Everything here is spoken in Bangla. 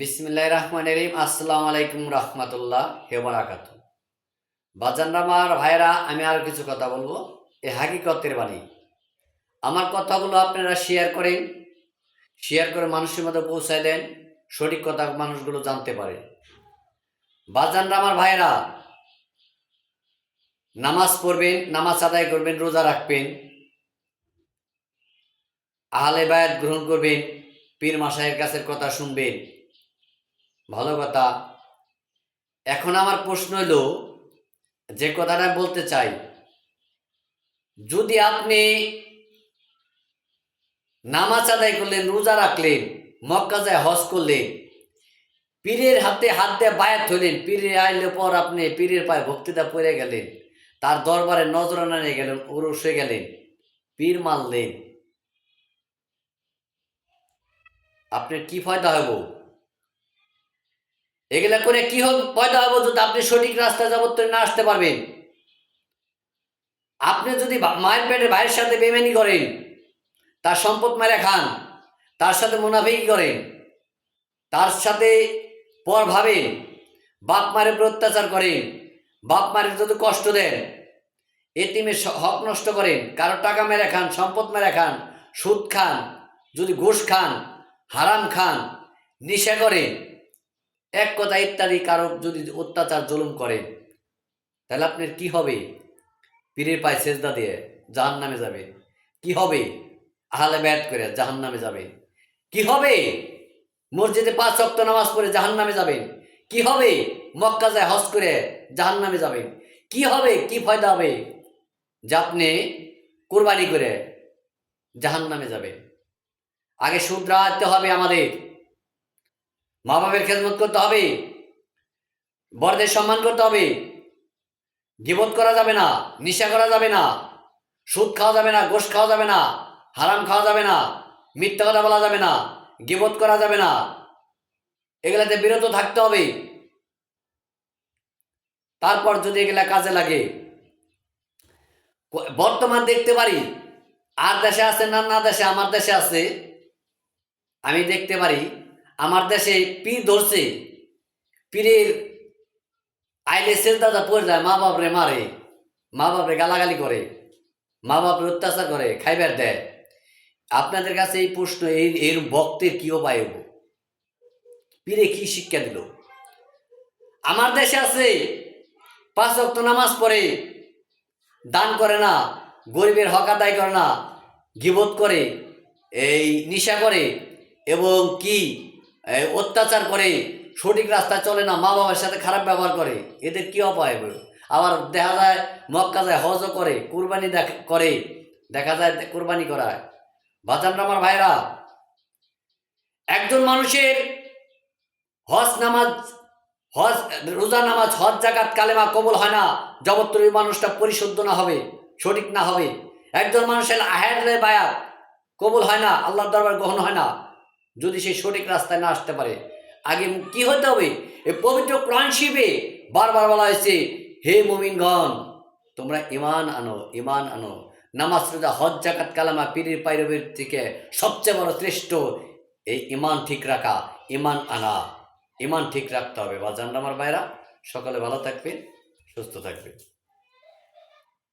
বিসমিল্লাহ রহমান রহিম। আসসালামু আলাইকুম রহমতুল্লাহ, হে বারাকাত। বাজানরামার ভাইরা আমি আরও কিছু কথা বলব। এ হাকিকতের বাণী। আমার কথাগুলো আপনারা শেয়ার করেন শেয়ার করে মানুষের মধ্যে পৌঁছায় দেন, সঠিক কথা মানুষগুলো জানতে পারে। বাজানরামার ভাইরা নামাজ পড়বেন, নামাজ আদায় করবেন, রোজা রাখবেন, আহলে বায়াত গ্রহণ করবেন, পীর মাসায়ের কাছের কথা শুনবেন ভালো কথা। এখন আমার প্রশ্ন হলো, যে কথাটা বলতে চাই, যদি আপনি নামাজ আদায় করলেন, রোজা রাখলেন, মক্কা যায় হজ করলেন, পীরের হাতে হাত দিয়ে বায়াত হইলেন পীরের আইলে পর আপনি পীরের পায়ে ভক্তিটা পড়ে গেলেন, তার দরবারে নজরানা নিয়ে গেলেন উরসে গেলেন, পীর মারলেন আপনার কি ফায়দা হইব? এগুলা করে কি হোক পয়দা হব যদি আপনি সঠিক রাস্তায় যাবতীয় না আসতে পারবেন। আপনি যদি মায়ের পেটের ভাইয়ের সাথে বেমানি করেন, তার সম্পদ মেরে খান, তার সাথে মুনাফিকি করেন, তার সাথে পর ভাবেন, বাপ মায়ের উপর অত্যাচার করেন, বাপ মায়ের যদি কষ্ট দেন এতিমের স- হক নষ্ট করেন, কারও টাকা মেরে খান, সম্পদ মেরে খান, সুদ খান, যদি ঘুষ খান, হারাম খান, নিশা করেন এক কথা ইত্যাদি কারও যদি অত্যাচার জুলুম করেন তাহলে আপনার কি হবে? পীরের পায়ে সেজদা দিয়ে জাহান নামে যাবে। কি হবে? আহলে ব্যাট করে জাহান নামে যাবেন কি হবে? মসজিদে পাঁচ অক্ত নামাজ পড়ে জাহান নামে যাবেন কি হবে? মক্কা যায় হজ করে জাহান নামে যাবেন কি হবে? কি ফায়দা হবে? যে আপনি কোরবানি করে জাহান নামে যাবেন আগে শুধরাতে হবে আমাদের। মা বাবার খেদমত করতে হবে। বড়দের সম্মান করতে হবে। গিবত করা যাবে না, নিশা করা যাবে না, সুদ খাওয়া যাবে না, গোশ খাওয়া যাবে না, হারাম খাওয়া যাবে না, মিথ্যা কথা বলা যাবে না, গিবত করা যাবে না। এগুলাতে বিরত থাকতে হবে। তারপর যদি এগুলা কাজে লাগে, বর্তমান দেখতে পারি, আর দেশে আছে না না দেশে, আমার দেশে আছে, আমি দেখতে পারি আমার দেশে পীর ধরছে, পীরের আইলে শেষ দাদা পড়ে যায়, মা বাপরে মারে, মা বাপরে গালাগালি করে, মা বাপরে অত্যাচার করে, খাইবার দেয়। আপনাদের কাছে এই প্রশ্ন এই এর বক্তের কি উপায় হব? পীরে কি শিক্ষা দিল? আমার দেশে আছে, পাঁচ অক্ত নামাজ পড়ে, দান করে না, গরিবের হক আদায় করে না, গিবত করে, এই নিশা করে, এবং কি অত্যাচার করে সঠিক রাস্তায় চলে না মা বাবার সাথে খারাপ ব্যবহার করে, এদের কি অপায় আবার দেখা যায় মক্কা যায় হজও করে, কুরবানি দেখ- করে, দেখা যায় কুরবানি করায়। বাজান আমার ভাইরা। একজন মানুষের হজ নামাজ, হজ, রোজা নামাজ, হজ জাকাত কালেমা কবল হয় না জগত্তর ওই মানুষটা পরিশুদ্ধ না হবে, সঠিক না হবে। একজন মানুষের আহের বায়াত কবুল হয় না, আল্লাহর দরবার গ্রহণ হয় না। যদি সে সঠিক রাস্তায় না আসতে পারে, আগে কি হতে হবে? এই পবিত্র কোরআন শিবে বারবার বলা হয়েছে, হে মুমিনগণ, তোমরা ইমান আনো ইমান আনো। নামাজ রোজা, হজ জাকাত কালামা, পীরের পাইরবের থেকে সবচেয়ে বড় শ্রেষ্ঠ এই ইমান ঠিক রাখা ইমান আনা। ইমান ঠিক রাখতে হবে। বাজান আমার ভাইরা, সকালে ভালো থাকবে সুস্থ থাকবে